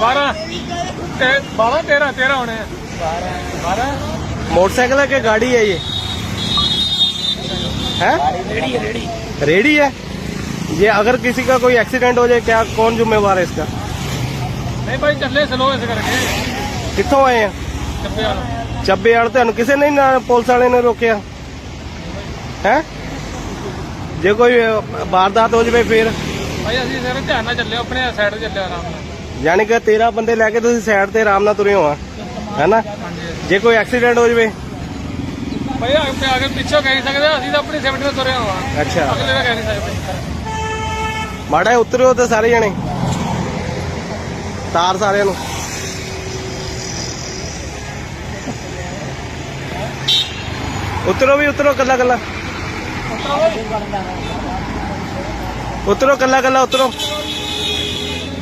12 ਤੇ 12 13 13 होने हैं 12 मोटरसाइकिल है कि गाड़ी है ये है रेडी रेडी रेडी है ये अगर किसी का कोई एक्सीडेंट हो जाए क्या कौन जिम्मेवार है इसका नहीं भाई चले स्लो ऐसे करके ਕਿੱਥੋਂ ਆਏ ਆ ਚੱਪੇ ਵਾਲਾ ਚੱਬੇ ਵਾਲ ਤੁਹਾਨੂੰ ਕਿਸੇ ਨੇ ਨਾ ਪੁਲਿਸ ਵਾਲੇ ਨੇ ਰੋਕਿਆ ਹੈ ਜੇ ਕੋਈ ਅਹ, ਵਾਰਦਾਤ ਹੋ ਜਾਵੇ ਫਿਰ ਭਾਈ ਅਸੀਂ ਸਿਰ ਧਿਆਨ ਨਾਲ ਯਾਨੀ ਕਿ 13 ਬੰਦੇ ਲੈ ਕੇ ਤੁਸੀਂ ਸਾਈਡ ਤੇ ਆਰਾਮ ਨਾਲ ਤੁਰੇ ਹੋ ਆ। ਹੈਨਾ? ਜੇ ਕੋਈ ਐਕਸੀਡੈਂਟ ਹੋ ਜਾਵੇ। ਭਾਈ ਅੱਗੇ ਆਗੇ ਪਿੱਛੋਂ ਕਹਿ ਨਹੀਂ ਸਕਦੇ ਅਸੀਂ ਤਾਂ ਆਪਣੀ ਸੇਫਟੀ ਨਾਲ ਤੁਰੇ ਹੋਵਾਂ। ਅੱਛਾ। ਅਗਲੇ ਦਾ ਕਹਿ ਨਹੀਂ ਸਕਦੇ। ਮਾੜਾ ਉਤਰਿਓ ਤੇ ਸਾਰੇ ਜਣੇ। ਤਾਰ ਸਾਰਿਆਂ ਨੂੰ। ਉਤਰੋ ਵੀ ਉਤਰੋ ਕੱਲਾ ਕੱਲਾ। ਉਤਰੋ ਕੱਲਾ ਕੱਲਾ ਉਤਰੋ।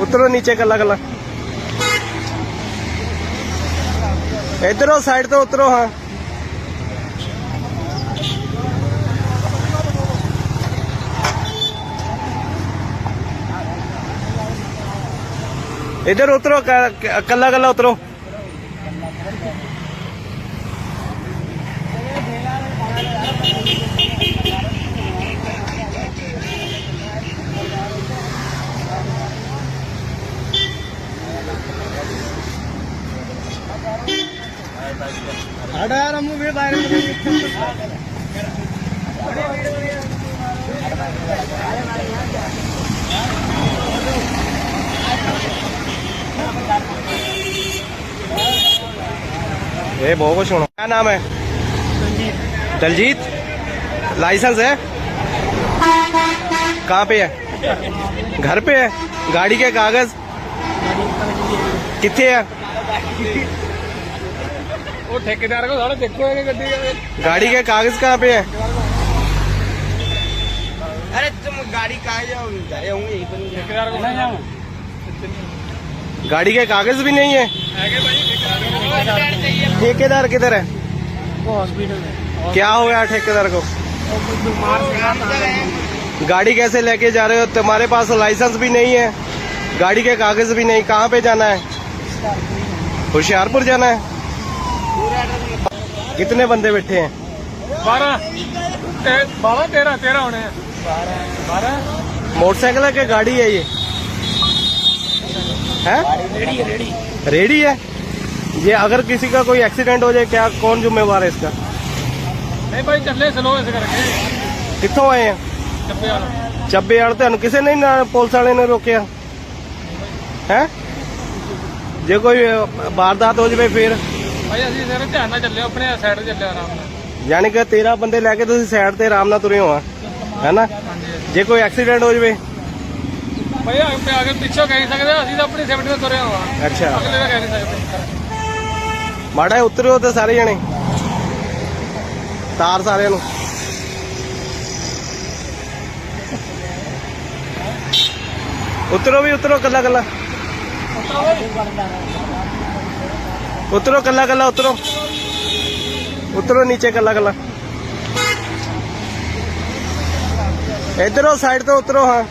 ਉਤਰੋ ਨੀਚੇ ਕੱਲਾ ਕੱਲਾ। ਇਧਰੋਂ ਸਾਈਡ ਤੋਂ ਉਤਰੋ ਹਾਂ। ਇਧਰ ਉਤਰੋ ਕੱਲਾ ਕੱਲਾ ਉਤਰੋ। ये बहुत कुछ सुनो। क्या नाम है? दलजीत? लाइसेंस है? कहाँ पे है? घर पे है? गाड़ी के कागज़? कितने है? ठेकेदार को थोड़ा देखो गड्डी गाड़ी के कागज़ कहाँ पे है? अरे तुम गाड़ी कहाँ जाओगे गाड़ी के कागज़ भी नहीं है? ठेकेदार किधर है? वो हॉस्पिटल है। क्या हो गया ठेकेदार को? गाड़ी कैसे लेके जा रहे हो? तुम्हारे पास लाइसेंस भी नहीं है। गाड़ी के कागज़ भी नहीं। कहाँ पे जाना है? होशियारपुर जाना है? कितने बंदे बैठे हैं 12 ਤੇ 12 13 13 होने हैं 12 मोटरसाइकिल है कि गाड़ी है ये है रेडी रेडी रेडी है ये अगर किसी का कोई एक्सीडेंट हो जाए क्या कौन जिम्मेवार है इसका ਨਹੀਂ ਭਾਈ ਚੱਲੇ ਸਲੋ ਐਸੇ ਕਰਕੇ ਕਿੱਥੋਂ ਆਏ ਆ ਚੱਪੇ ਵਾਲਾ ਚੱਬੇ ਵਾਲ ਤੁਹਾਨੂੰ ਕਿਸੇ ਨੇ ਨਾ ਪੁਲਿਸ ਵਾਲੇ ਨੇ ਰੋਕਿਆ ਹੈ ਜੇ ਕੋਈ ਅਹ, ਵਾਰਦਾਤ ਹੋ ਜਾਵੇ ਫਿਰ ਭਾਈ ਅਸੀਂ ਸਿਰ ਧਿਆਨ ਨਾਲ ਚੱਲੇ ਆਪਣੇ ਸਾਈਡ ਤੇ ਚੱਲੇ ਆਰਾਮ ਨਾਲ। ਯਾਨੀ ਕਿ 13 ਬੰਦੇ ਲੈ ਕੇ ਤੁਸੀਂ ਸਾਈਡ ਤੇ ਆਰਾਮ ਨਾਲ ਤੁਰੇ ਹੋ ਆ। ਹੈਨਾ? ਜੇ ਕੋਈ ਐਕਸੀਡੈਂਟ ਹੋ ਜਾਵੇ। ਭਾਈ ਅੱਗੇ ਆਗੇ ਪਿੱਛੋਂ ਕਹਿ ਨਹੀਂ ਸਕਦੇ ਅਸੀਂ ਤਾਂ ਆਪਣੀ ਸੇਫਟੀ ਨਾਲ ਤੁਰੇ ਹੋਵਾਂ ਅੱਛਾ। ਅਗਲੇ ਦਾ ਕਹਿ ਨਹੀਂ ਸਕਦੇ। ਮਾੜਾ ਜਿਹਾ ਉਤਰਿਓ ਤੇ ਸਾਰੇ ਜਣੇ। ਤਾਰ ਸਾਰਿਆਂ ਨੂੰ। ਉਤਰੋ ਵੀ ਉਤਰੋ ਕੱਲਾ ਕੱਲਾ ਉਤਰੋ ਕੱਲਾ ਕੱਲਾ ਉਤਰੋ। ਉਤਰੋ ਨੀਚੇ ਕੱਲਾ ਕੱਲਾ। ਇਧਰੋਂ ਸਾਈਡ ਤੋਂ ਉਤਰੋ, ਹਾਂ।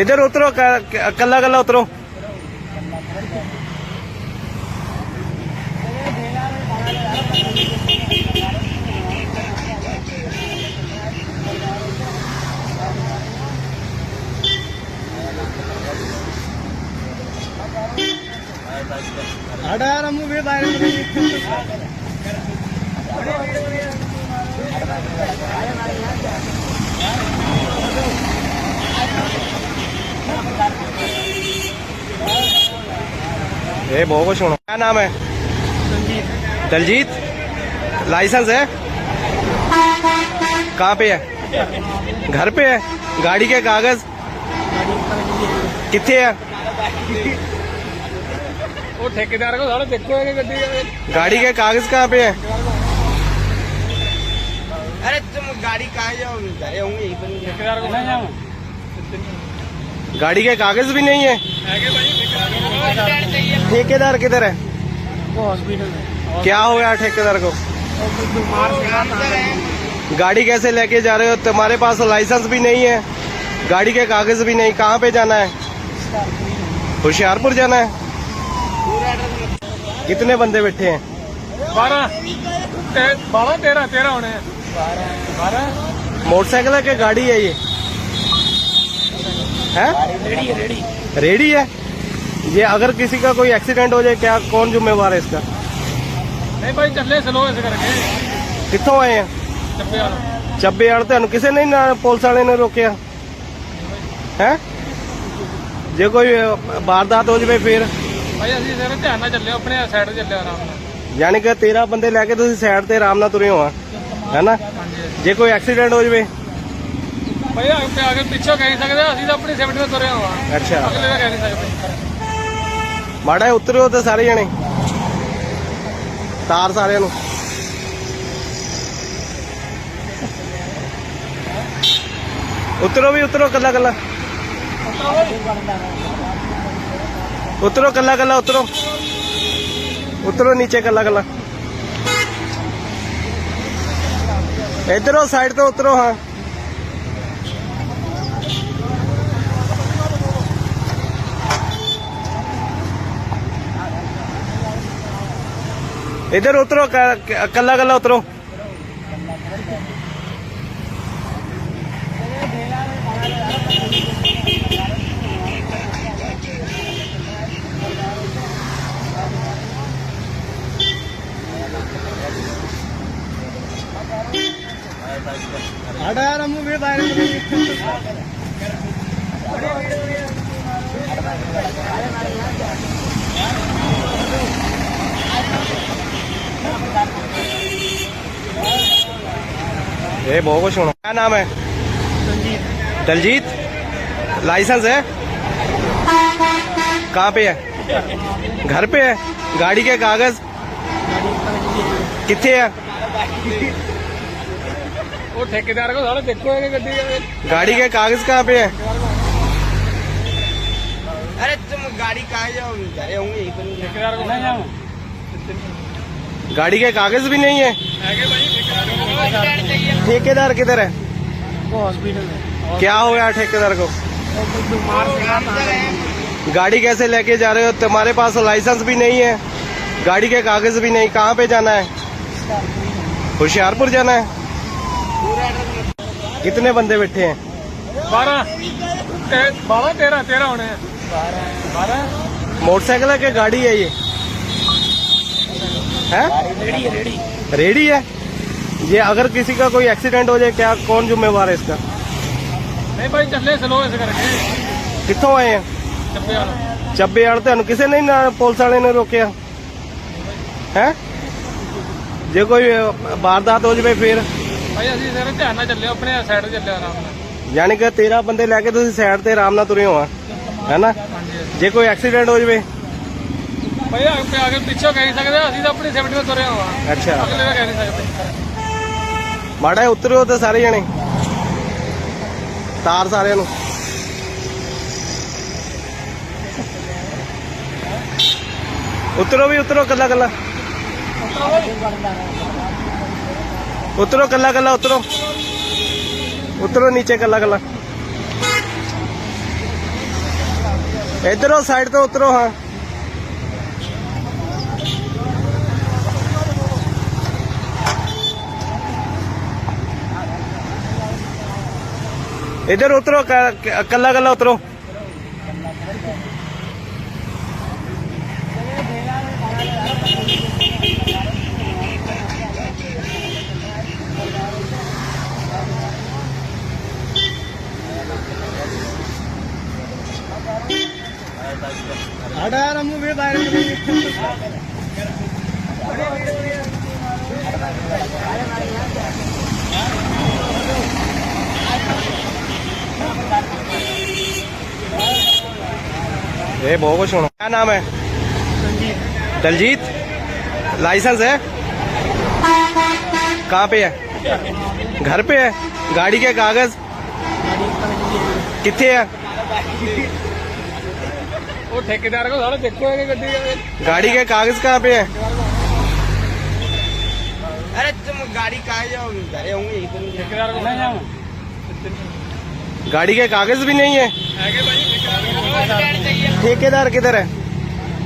ਇਧਰ ਉਤਰੋ ਕੱਲਾ ਕੱਲਾ ਉਤਰੋ। ये बहुत कुछ होना क्या नाम है? दलजीत। लाइसेंस है? कहाँ पे है? घर पे है? गाड़ी के कागज़? कितने है? वो ठेकेदार को थोड़ा देखो गाड़ी के कागज़ कहाँ पे है? अरे तुम गाड़ी कहाँ जाओ तो ठेकेदार को नहीं जाओ गाड़ी के कागज़ भी नहीं है। ठेकेदार किधर है? वो हॉस्पिटल क्या हो गया ठेकेदार को? गाड़ी कैसे लेके जा रहे हो? तुम्हारे पास लाइसेंस भी नहीं है गाड़ी के कागज़ भी नहीं कहाँ पे जाना है? होशियारपुर जाना है? कितने बंदे बैठे हैं? बारह। बारह तेरह तेरह होने बारह मोटरसाइकिल है गाड़ी है ये? है ਰੇੜੀ ਰੇੜੀ रेडी है ये अगर किसी का कोई एक्सीडेंट हो जाए क्या कौन जिम्मेवार है इसका ਨਹੀਂ ਭਾਈ ਚੱਲੇ ਸਲੋ ਇਸ ਕਰਕੇ ਕਿੱਥੋਂ ਆਏ ਆ ਚੱਪੇ ਵਾਲਾ ਚੱਬੇ ਵਾਲ ਤੁਹਾਨੂੰ ਕਿਸੇ ਨੇ ਨਾ ਪੁਲਿਸ ਵਾਲੇ ਨੇ ਰੋਕਿਆ ਹੈ ਜੇ ਕੋਈ ਅ, ਵਾਰਦਾਤ ਹੋ ਜਾਵੇ ਫਿਰ ਭਾਈ ਅਸੀਂ ਸਿਰ ਧਿਆਨ ਨਾਲ ਚੱਲੇ ਆਪਣੇ ਸਾਈਡ ਤੇ ਚੱਲੇ ਆਰਾਮ ਨਾਲ ਯਾਨੀ ਕਿ 13 ਬੰਦੇ ਲੈ ਕੇ ਤੁਸੀਂ ਸਾਈਡ ਤੇ ਆਰਾਮ ਨਾਲ ਤੁਰੇ ਹੋ ਆ ਹੈਨਾ ਹਾਂਜੀ ਜੇ ਕੋਈ ਐਕਸੀਡੈਂਟ ਹੋ ਜਾਵੇ ਭਾਈ ਅੱਗੇ ਆ ਕੇ ਪਿੱਛੋਂ ਕਹਿ ਨਹੀਂ ਸਕਦੇ ਅਸੀਂ ਤਾਂ ਆਪਣੀ ਸੇਫਟੀ ਨਾਲ ਤੁਰੇ ਹਾਂ। ਅੱਛਾ। ਅਗਲੇ ਦਾ ਕਹਿ ਨਹੀਂ ਸਕਦੇ ਮਾੜਾ ਜਿਹਾ ਉਤਰਿਓ ਤੇ ਸਾਰੇ ਜਣੇ। ਤਾਰ ਸਾਰਿਆਂ ਨੂੰ। ਉਤਰੋ ਵੀ ਉਤਰੋ ਕੱਲਾ ਕੱਲਾ। ਉਤਰੋ ਕੱਲਾ ਕੱਲਾ ਉਤਰੋ। ਉਤਰੋ ਨੀਚੇ ਕੱਲਾ ਕੱਲਾ। ਇਧਰੋਂ ਸਾਈਡ ਤੋਂ ਉਤਰੋ ਹਾਂ। इधर उतरो क- कल्ला कल्ला उतरो ये बहुत सोना। क्या नाम है? दलजीत? लाइसेंस है? कहाँ पे है? घर पे है? गाड़ी के कागज़? कितने है? वो ठेकेदार को देखो गाड़ी के कागज़ कहाँ पे है? अरे तुम गाड़ी कहाँ जाओगे गाड़ी के कागज़ भी नहीं है? ठेकेदार किधर है? वो हॉस्पिटल है। क्या हो गया ठेकेदार को? गाड़ी कैसे लेके जा रहे हो? तुम्हारे पास लाइसेंस भी नहीं है। गाड़ी के कागज़ भी नहीं। कहाँ पे जाना है? होशियारपुर जाना है? कितने बंदे बैठे हैं? बारह। बारह तेरह तेरह होने बारह। मोटरसाइकिल है क्या गाड़ी है ये? है? रेडी है? ये अगर किसी का कोई एक्सीडेंट हो जाए क्या कौन जिम्मेवार है इसका ਨਹੀਂ ਭਾਈ ਚੱਲੇ ਸਲੋ ਇਸ ਕਰਕੇ कितों आए हैं ਚੱਪੇ ਵਾਲਾ ਚੱਬੇ ਵਾਲ ਤੁਹਾਨੂੰ ਕਿਸੇ ਨੇ ਨਾ ਪੁਲਿਸ ਵਾਲੇ ਨੇ ਰੋਕਿਆ ਹੈ ਜੇ ਕੋਈ ਅ, ਵਾਰਦਾਤ ਹੋ ਜਾਵੇ ਫਿਰ ਭਾਈ ਅਸੀਂ ਸਿਰ ਧਿਆਨ ਨਾਲ ਚੱਲੇ ਆਪਣੇ ਸਾਈਡ ਤੇ ਚੱਲੇ ਆਰਾਮ ਨਾਲ ਯਾਨੀ ਕਿ 13 ਬੰਦੇ ਲੈ ਕੇ ਤੁਸੀਂ ਸਾਈਡ ਤੇ ਆਰਾਮ ਨਾਲ ਤੁਰੇ ਹੋ ਆ ਹੈਨਾ ਹਾਂਜੀ ਜੇ ਕੋਈ ਐਕਸੀਡੈਂਟ ਹੋ ਜਾਵੇ ਭਾਈ ਅੱਗੇ ਆ ਕੇ ਪਿੱਛੋਂ ਕਹਿ ਨਹੀਂ ਸਕਦੇ ਅਸੀਂ ਤਾਂ ਆਪਣੀ ਸੇਫਟੀ ਨਾਲ ਤੁਰੇ ਹਾਂ ਅੱਛਾ ਅਗਲੇ ਦਾ ਕਹਿ ਨਹੀਂ ਸਕਦੇ ਮਾੜਾ ਜਿਹਾ ਉਤਰਿਓ ਤੇ ਸਾਰੇ ਜਣੇ। ਤਾਰ ਸਾਰਿਆਂ ਨੂੰ। ਉਤਰੋ ਵੀ, ਉਤਰੋ ਕੱਲਾ ਕੱਲਾ। ਉਤਰੋ ਕੱਲਾ ਕੱਲਾ, ਉਤਰੋ। ਉਤਰੋ ਨੀਚੇ ਕੱਲਾ ਕੱਲਾ। ਇਧਰੋਂ ਸਾਈਡ ਤੋਂ ਉਤਰੋ, ਹਾਂ। इधर उतरो कला कला उतरो। अठारह मुझे बाहर ये बहुत कुछ होना क्या नाम है? दलजीत। लाइसेंस है? कहाँ पे है? घर पे है? गाड़ी के कागज़? कितने है? वो ठेकेदार को देखो गाड़ी के कागज़ कहाँ पे है? अरे तुम गाड़ी कहाँ जाओगे? गाड़ी के कागज़ भी नहीं है? ठेकेदार किधर है?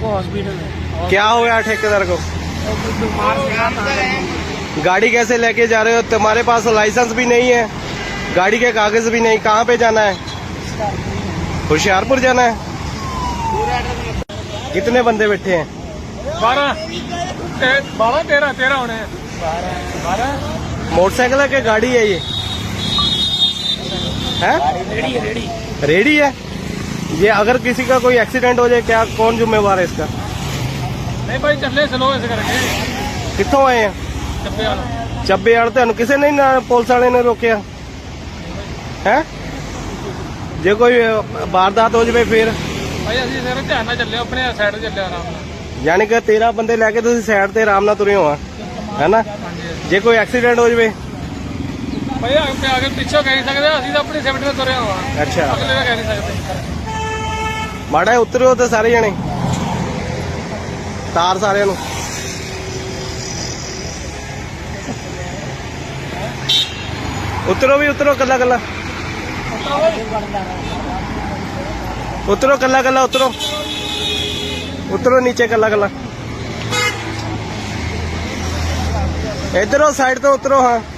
वो हॉस्पिटल है। क्या हो गया ठेकेदार को? गाड़ी कैसे लेके जा रहे हो? तुम्हारे पास लाइसेंस भी नहीं है। गाड़ी के कागज़ भी नहीं। कहाँ पे जाना है? होशियारपुर जाना है? कितने बंदे बैठे हैं? बारह। बारह तेरह तेरह होने हैं। बारह मोटरसाइकिल है क्या गाड़ी है ये? है? रेडी है? ये अगर किसी का कोई एक्सीडेंट हो जाए क्या कौन जिम्मेवार है इसका ਨਹੀਂ ਭਾਈ ਚੱਲੇ ਸਲੋ ਇਸ ਕਰਕੇ कितों आए हैं ਚੱਪੇ ਵਾਲਾ ਚੱਬੇ ਵਾਲ ਤੁਹਾਨੂੰ ਕਿਸੇ ਨੇ ਨਾ ਪੁਲਿਸ ਵਾਲੇ ਨੇ ਰੋਕਿਆ ਹੈ ਜੇ ਕੋਈ ਅ, ਵਾਰਦਾਤ ਹੋ ਜਾਵੇ ਫਿਰ ਭਾਈ ਅਸੀਂ ਸਿਰ ਧਿਆਨ ਨਾਲ ਚੱਲੇ ਆਪਣੇ ਸਾਈਡ ਤੇ ਚੱਲੇ ਆਰਾਮ ਨਾਲ ਯਾਨੀ ਕਿ 13 ਬੰਦੇ ਲੈ ਕੇ ਤੁਸੀਂ ਸਾਈਡ ਤੇ ਆਰਾਮ ਨਾਲ ਤੁਰੇ ਹੋ ਆ ਹੈਨਾ ਜੇ ਕੋਈ ਐਕਸੀਡੈਂਟ ਹੋ ਜਾਵੇ ਭਾਈ ਅੱਗੇ ਅੱਗੇ ਪਿੱਛੋਂ ਕਹਿ ਨਹੀਂ ਸਕਦੇ ਅਸੀਂ ਤਾਂ ਆਪਣੀ ਸੇਫਟੀ ਨਾਲ ਤੁਰੇ ਹੋਵਾਂ ਅੱਛਾ ਅਗਲੇ ਦਾ ਕਹਿ ਨਹੀਂ ਸਕਦੇ ਮਾੜਾ ਜਿਹਾ ਉਤਰਿਓ ਤੇ ਸਾਰੇ ਜਣੇ। ਤਾਰ ਸਾਰਿਆਂ ਨੂੰ। ਉਤਰੋ ਵੀ, ਉਤਰੋ ਕੱਲਾ ਕੱਲਾ। ਉਤਰੋ ਕੱਲਾ ਕੱਲਾ, ਉਤਰੋ। ਉਤਰੋ ਨੀਚੇ ਕੱਲਾ ਕੱਲਾ। ਇਧਰੋਂ ਸਾਈਡ ਤੋਂ ਉਤਰੋ, ਹਾਂ।